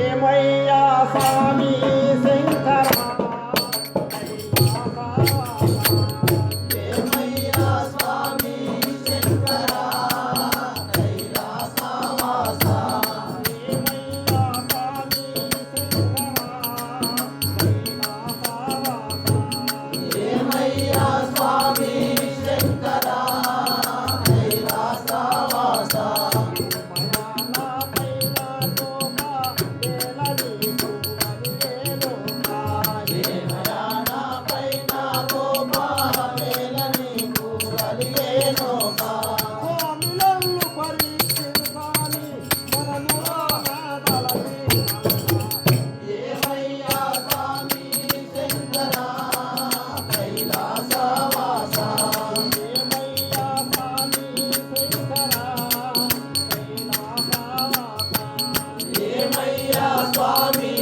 ఏమయ్యా స్వామి శంకరా? Swami.